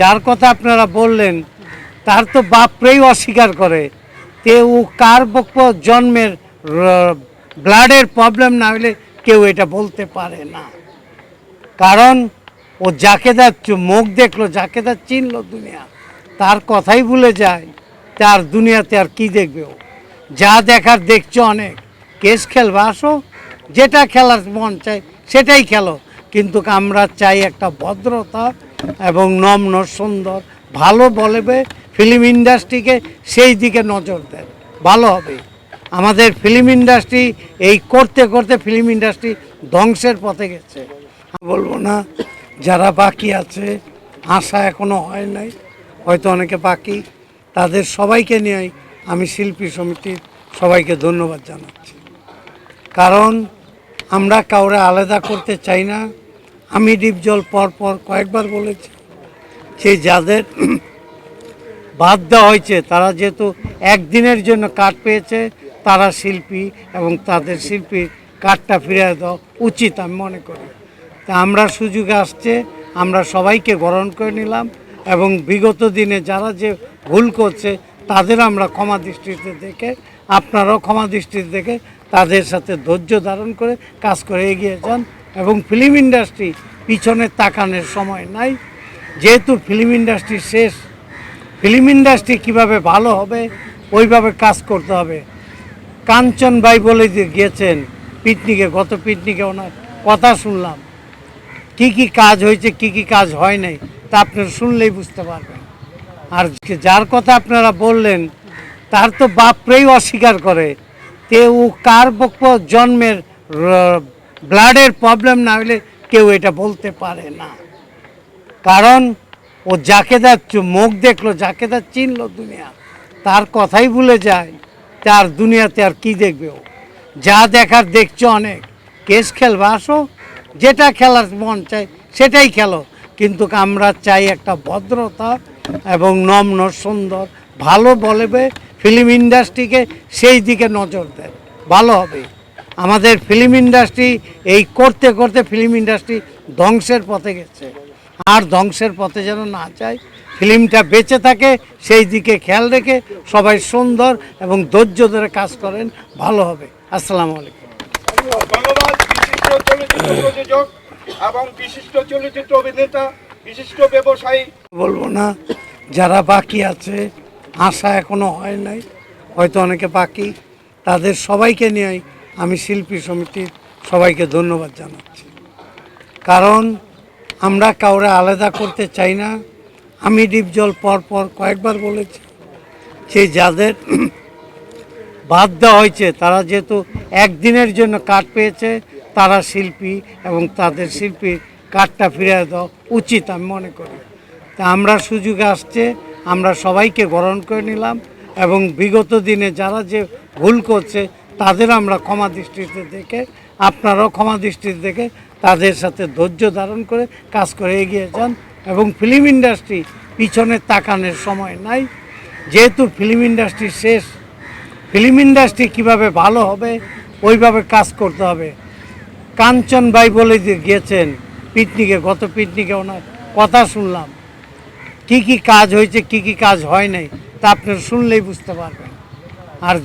যার কথা আপনারা বললেন, তার তো বাপরেই অস্বীকার করে। তে ও কার জন্মের ব্লাডের প্রবলেম না হলে কেউ এটা বলতে পারে না। কারণ ও যাকে তার মুখ দেখল, যাকে তার চিনলো দুনিয়া, তার কথাই ভুলে যায়, তার দুনিয়াতে আর কি দেখবে ও? যা দেখার দেখছ অনেক। কেস খেলবে, আসো। যেটা খেলার মন চায়, সেটাই খেলো। কিন্তু আমরা চাই একটা ভদ্রতা এবং নম্র সুন্দর, ভালো বলবে ফিল্ম ইন্ডাস্ট্রিকে সেই দিকে নজর দেন। ভালো হবে। আমাদের ফিল্ম ইন্ডাস্ট্রি এই করতে করতে ফিল্ম ইন্ডাস্ট্রি ধ্বংসের পথে গেছে। বলব না, যারা বাকি আছে, আশা এখনও হয় নাই, হয়তো অনেকে বাকি, তাদের সবাইকে নিয়ে আমি শিল্পী সমিতির সবাইকে ধন্যবাদ জানাচ্ছি। কারণ আমরা কাউরে আলাদা করতে চাই না আমি ডিপজল পর পর কয়েকবার বলেছি। যে যাদের বাদ দেওয়া হয়েছে, তারা যেহেতু একদিনের জন্য কাঠ পেয়েছে, তারা শিল্পী এবং তাদের শিল্পী কাঠটা ফিরে দেওয়া উচিত আমি মনে করি। তা আমরা সুযোগে আসছে, আমরা সবাইকে গ্রহণ করে নিলাম এবং বিগত দিনে যারা যে ভুল করছে, তাদের আমরা ক্ষমা দৃষ্টিতে দেখে, আপনারাও ক্ষমা দৃষ্টিতে দেখে তাদের সাথে ধৈর্য ধারণ করে কাজ করে এগিয়ে যান। এবং ফিল্ম ইন্ডাস্ট্রি পিছনে তাকানোর সময় নাই। যেহেতু ফিল্ম ইন্ডাস্ট্রি শেষ ফিল্ম ইন্ডাস্ট্রি কীভাবে ভালো হবে, ওইভাবে কাজ করতে হবে। কাঞ্চন ভাই বলে গিয়েছেন পিকনিকে, গত পিকনিকে ওনার কথা শুনলাম। কি কি কাজ হয়েছে, কি কি কাজ হয় নাই, তা আপনারা শুনলেই বুঝতে পারবেন। আর যার কথা আপনারা বললেন, তার তো বাপরেই অস্বীকার করে। তে ও কার পক্ষ জন্মের ব্লাডের প্রবলেম না হলে কেউ এটা বলতে পারে না। কারণ ও যাকে তার মুখ দেখল, যাকে তার চিনলো দুনিয়া, তার কথাই ভুলে যায়, তার দুনিয়াতে আর কি দেখবে ও? যা দেখার দেখছ অনেক। কেস খেলবে, আসো। যেটা খেলার মন চায়, সেটাই খেলো। কিন্তু আমরা চাই একটা ভদ্রতা এবং নম্ন, সুন্দর, ভালো বলবে ফিল্ম ইন্ডাস্ট্রিকে সেই দিকে নজর দেন। ভালো হবে। আমাদের ফিল্ম ইন্ডাস্ট্রি এই করতে করতে ফিল্ম ইন্ডাস্ট্রি ধ্বংসের পথে গেছে। আর ধ্বংসের পথে যেন না যায় ফিল্মটা বেঁচে থাকে সেই দিকে খেয়াল রেখে সবাই সুন্দর এবং ধৈর্য ধরে কাজ করেন ভালো হবে। আসসালামু আলাইকুম। ধন্যবাদ বিশিষ্ট চলচ্চিত্র প্রযোজক এবং বিশিষ্ট চলচ্চিত্র অভিনেতা বিশিষ্ট ব্যবসায়ী। বলব না যারা বাকি আছে আশা এখনও হয় নাই হয়তো অনেকে বাকি তাদের সবাইকে নিয়ে আমি শিল্পী সমিতির সবাইকে ধন্যবাদ জানাচ্ছি। কারণ আমরা কাউরে আলাদা করতে চাই না। আমি ডিপজল পর পর কয়েকবার বলেছি যে যাদের বাদ দেওয়া হয়েছে, তারা যেহেতু একদিনের জন্য কাঠ পেয়েছে, তারা শিল্পী এবং তাদের শিল্পীর কাঠটা ফিরে দেওয়া উচিত আমি মনে করি। তা আমরা সুযোগে আসছে, আমরা সবাইকে গ্রহণ করে নিলাম এবং বিগত দিনে যারা যে ভুল করছে তাদের আমরা ক্ষমা দৃষ্টিতে দেখে, আপনারাও ক্ষমা দৃষ্টিতে দেখে তাদের সাথে ধৈর্য ধারণ করে কাজ করে এগিয়ে যান এবং ফিল্ম ইন্ডাস্ট্রি পিছনে তাকানোর সময় নাই। যেহেতু ফিল্ম ইন্ডাস্ট্রি শেষ, ফিল্ম ইন্ডাস্ট্রি কীভাবে ভালো হবে ওইভাবে কাজ করতে হবে। কাঞ্চন ভাই বলে গিয়েছেন, পিকনিকে, গত পিকনিকে ওনার কথা শুনলাম। কি কি কাজ হয়েছে, কি কি কাজ হয় নাই তা আপনারা শুনলেই বুঝতে পারবেন। আর